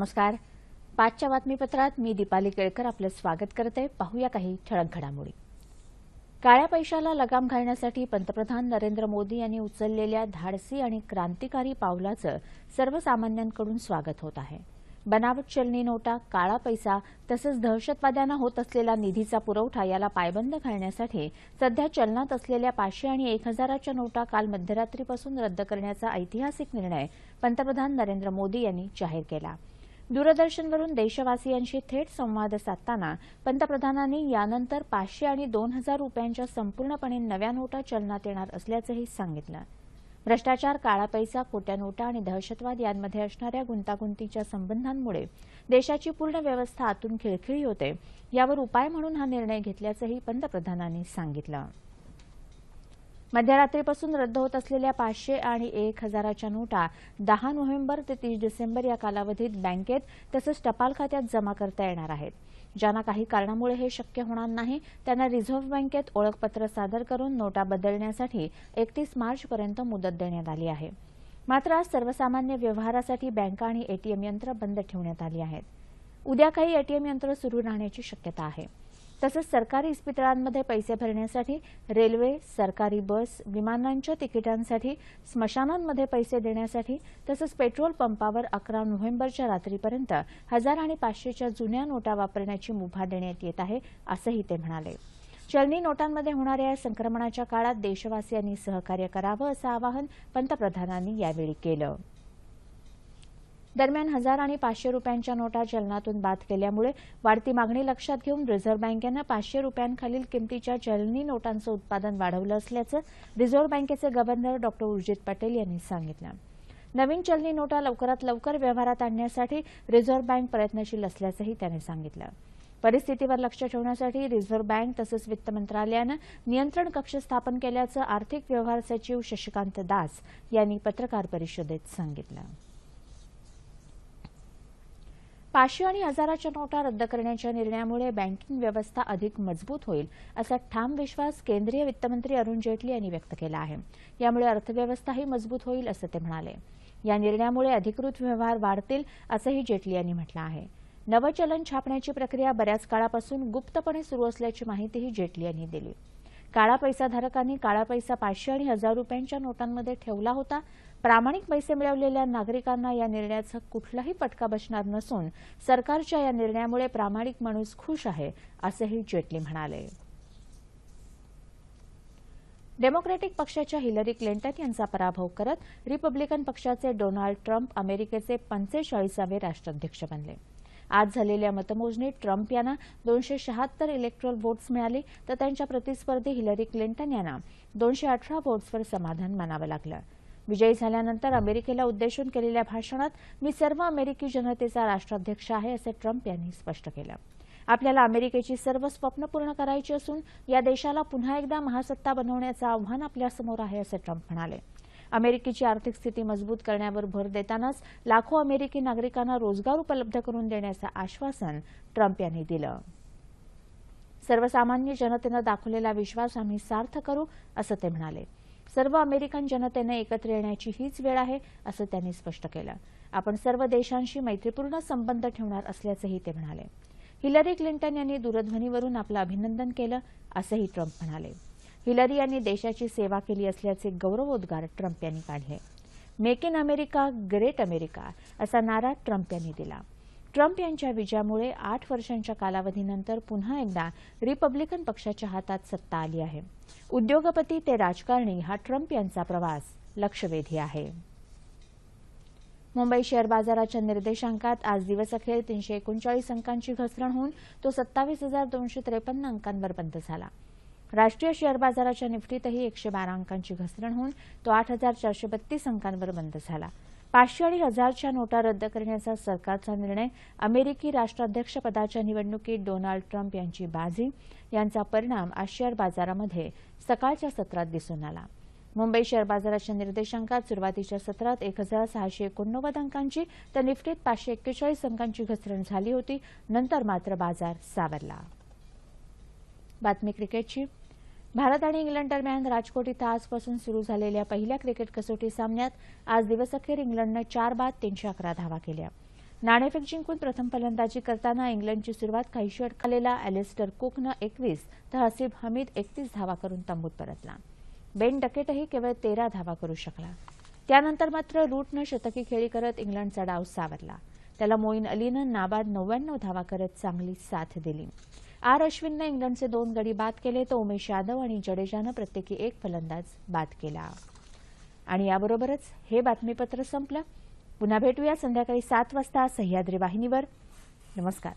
नमस्कार. पाचच्या बातमीपत्रात मी दीपाली केळकर आपलं स्वागत करते पाहूया काही ठळक घडामोडी. काळ्या पैशाला लगाम घालण्यासाठी पंतप्रधान नरेंद्र मोदी यांनी उचललेल्या धाडसी आणि क्रांतिकारी पावलाचं सर्वसामान्यांकडून स्वागत होत आहे. बनावट चलनी नोटा काळा पैसा तसंच दहशतवाद्यांना होत असलेला निधीचा पुरवठा याला पायबंद घालण्यासाठी सध्या चलनात असलेल्या पाचशे आणि एक हजाराच्या नोटा काल मध्यरात्रीपासून रद्द करण्याचा ऐतिहासिक निर्णय पंतप्रधान नरेंद्र मोदी यांनी जाहीर केला. दूरदर्शनवरून देशवासियांशी थेट संवाद साधताना पंतप्रधानांनी यानंतर पाचशे आणि दोन हजार रुपयांच्या संपूर्णपणे नव्या नोटा चलनात येणार असल्याचंही सांगितलं. भ्रष्टाचार काळा पैसा खोट्या नोटा आणि दहशतवाद यांमध्ये असणाऱ्या गुंतागुंतीच्या संबंधांमुळे देशाची पूर्ण व्यवस्था आतून खिळखिळी होते यावर उपाय म्हणून हा निर्णय घेतल्याचंही पंतप्रधानांनी सांगितलं. मध्यरात्रीपासून रद्द होत असलेल्या पाचशे आणि एक हजाराच्या नोटा दहा नोव्हेंबर ते तीस डिसेंबर या कालावधीत बँकेत तसंच टपाल खात्यात जमा करता येणार आहेत. ज्यांना काही कारणामुळे हे शक्य होणार नाही त्यांना रिझर्व्ह बँकेत ओळखपत्र सादर करून नोटा बदलण्यासाठी एकतीस मार्चपर्यंत मुदत देण्यात आली आहे. मात्र आज सर्वसामान्य व्यवहारासाठी बँका आणि एटीएम यंत्र बंद ठेवण्यात आली आहेत. उद्या काही एटीएम यंत्र सुरू राहण्याची शक्यता आहे. तसंच सरकारी इस्पितळांमध्ये पैसे भरण्यासाठी रेल्वे सरकारी बस विमानांच्या तिकिटांसाठी स्मशानांमध्ये पैसे देण्यासाठी तसंच पेट्रोल पंपावर अकरा नोव्हेंबरच्या रात्रीपर्यंत हजार आणि पाचशेच्या जुन्या नोटा वापरण्याची मुभा देण्यात येत आहे असंही ते म्हणाले. चलनी नोटांमध्ये होणाऱ्या या संक्रमणाच्या काळात देशवासियांनी सहकार्य करावं असं आवाहन पंतप्रधानांनी यावेळी केलं. दरम्यान हजार आणि पाचशे रुपयांच्या नोटा चलनातून बाद केल्यामुळे वाढती मागणी लक्षात घेऊन रिझर्व्ह बँकेनं पाचशे रुपयांखालील किमतीच्या चलनी नोटांचं उत्पादन वाढवलं असल्याचं रिझर्व्ह बँकेचे गव्हर्नर डॉ. उर्जित पटेल यांनी सांगितलं. नवीन चलनी नोटा लवकरात लवकर व्यवहारात आणण्यासाठी रिझर्व्ह बँक प्रयत्नशील असल्याचंही त्यांनी सांगितलं. परिस्थितीवर लक्ष ठेवण्यासाठी रिझर्व्ह बँक तसंच वित्त मंत्रालयानं नियंत्रण कक्ष स्थापन केल्याचं आर्थिक व्यवहार सचिव शशिकांत दास यांनी पत्रकार परिषदेत सांगितलं. पाचशे आणि हजाराच्या नोटा रद्द करण्याच्या निर्णयामुळे बँकिंग व्यवस्था अधिक मजबूत होईल असा ठाम विश्वास केंद्रीय वित्तमंत्री अरुण जेटली यांनी व्यक्त केला आहे. यामुळे अर्थव्यवस्थाही मजबूत होईल असं ते म्हणाले. या निर्णयामुळे अधिकृत व्यवहार वाढतील असंही जेटली यांनी म्हटलं आहे. नवं चलन छापण्याची प्रक्रिया बऱ्याच काळापासून गुप्तपणे सुरू असल्याची माहितीही जेटली यांनी दिली. काळा पैसाधारकांनी काळा पैसा पाचशे आणि हजार रुपयांच्या नोटांमध्ये ठेवला होता प्रामाणिक पैसे मिळवलेल्या नागरिकांना या निर्णयाचा कुठलाही फटका बसणार नसून सरकारच्या या निर्णयामुळे प्रामाणिक माणूस खुश आहे असंही जेटली म्हणाले. डेमोक्रॅटिक पक्षाच्या हिलरी क्लिंटन यांचा पराभव करत रिपब्लिकन पक्षाचे डोनाल्ड ट्रम्प अमेरिकेचे पंचेचाळीसावे राष्ट्राध्यक्ष बनले. आज झालेल्या मतमोजणीत ट्रम्प यांना दोनशे शहात्तर इलेक्ट्रल व्होट्स मिळाले तर त्यांच्या प्रतिस्पर्धी हिलरी क्लिंटन यांना दोनशे अठरा व्होट्सवर समाधान मानावं लागलं. विजयी झाल्यानंतर अमेरिकेला उद्देशून केलेल्या भाषणात मी सर्व अमेरिकी जनतेचा राष्ट्राध्यक्ष आहे असं ट्रम्प यांनी स्पष्ट केलं. आपल्याला अमेरिकेची सर्व स्वप्न पूर्ण करायची असून या देशाला पुन्हा एकदा महासत्ता बनवण्याचं आव्हान आपल्यासमोर आहे असं ट्रम्प म्हणाले. अमेरिकेची आर्थिक स्थिती मजबूत करण्यावर भर देतानाच लाखो अमेरिकी नागरिकांना रोजगार उपलब्ध करून देण्याचं आश्वासन ट्रम्प यांनी दिलं. सर्वसामान्य जनतेनं दाखवलेला विश्वास आम्ही सार्थ करू असं ते म्हणाले. सर्व अमेरिकन जनतेने एकत्र येण्याची हीच वेळ आहे असं त्यांनी स्पष्ट केलं. आपण सर्व देशांशी मैत्रीपूर्ण संबंध ठेवणार असल्याचंही ते म्हणाले. हिलरी क्लिंटन यांनी दूरध्वनीवरून आपलं अभिनंदन केलं असंही ट्रम्प म्हणाले. हिलरी यांनी देशाची सेवा केली असल्याचे गौरवोद्गार ट्रम्प यांनी काढले. Make in America great America असा नारा ट्रम्प यांनी दिला. ट्रम्प यांच्या विजयामुळे आठ वर्षांच्या कालावधीनंतर पुन्हा एकदा रिपब्लिकन पक्षाच्या हातात सत्ता आली आहे. उद्योगपती ते राजकारणी हा ट्रम्प यांचा प्रवास लक्षवेधी आहे. मुंबई शेअर बाजाराच्या निर्देशांकात आज दिवसअखेर तीनशे एकोणचाळीस अंकांची घसरण होऊन तो सत्तावीस हजार दोनशे त्रेपन्न अंकांवर बंद झाला. राष्ट्रीय शेअर बाजाराच्या निफ्टीतही एकशे बारा अंकांची घसरण होऊन तो आठ हजार चारशे बत्तीस अंकांवर बंद झाला. पाचशे आणि हजारच्या नोटा रद्द करण्याचा सरकारचा निर्णय. अमेरिकी राष्ट्राध्यक्षपदाच्या निवडणुकीत डोनाल्ड ट्रम्प यांची बाजी. यांचा परिणाम आज शेअर बाजारामध्ये सकाळच्या सत्रात दिसून आला. मुंबई शेअर बाजाराच्या निर्देशांकात सुरुवातीच्या सत्रात एक हजार सहाशे एकोणनव्वद अंकांची तर निफ्टीत पाचशे एक्केचाळीस अंकांची घसरण झाली होती. नंतर मात्र बाजार सावरला. बातमी क्रिकेटची. भारत आणि इंग्लंड दरम्यान राजकोट इथं आजपासून सुरू झालेल्या पहिल्या क्रिकेट कसोटी सामन्यात आज दिवसअखेर इंग्लंडनं चार बाद तीनशे अकरा धावा केल्या. नाणेफेक जिंकून प्रथम फलंदाजी करताना इंग्लंडची सुरुवात काहीशी अडकलेला अॅलिस्टर कुकनं एकवीस तर हसीब हमीद एकतीस धावा करून तंबूत परतला. बेन डकेटही केवळ तेरा धावा करू शकला. त्यानंतर मात्र रूटनं शतकी खेळी करत इंग्लंडचा डाव सावरला. त्याला मोईन अलीनं नाबाद नव्याण्णव धावा करत चांगली साथ दिली. आर अश्विननं इंग्लंडचे दोन गडी बाद केले तर उमेश यादव आणि जडेजानं प्रत्येकी एक फलंदाज बाद केला. आणि याबरोबरच हे बातमीपत्र संपलं. पुन्हा भेटूया संध्याकाळी सात वाजता सह्याद्री वाहिनीवर. नमस्कार.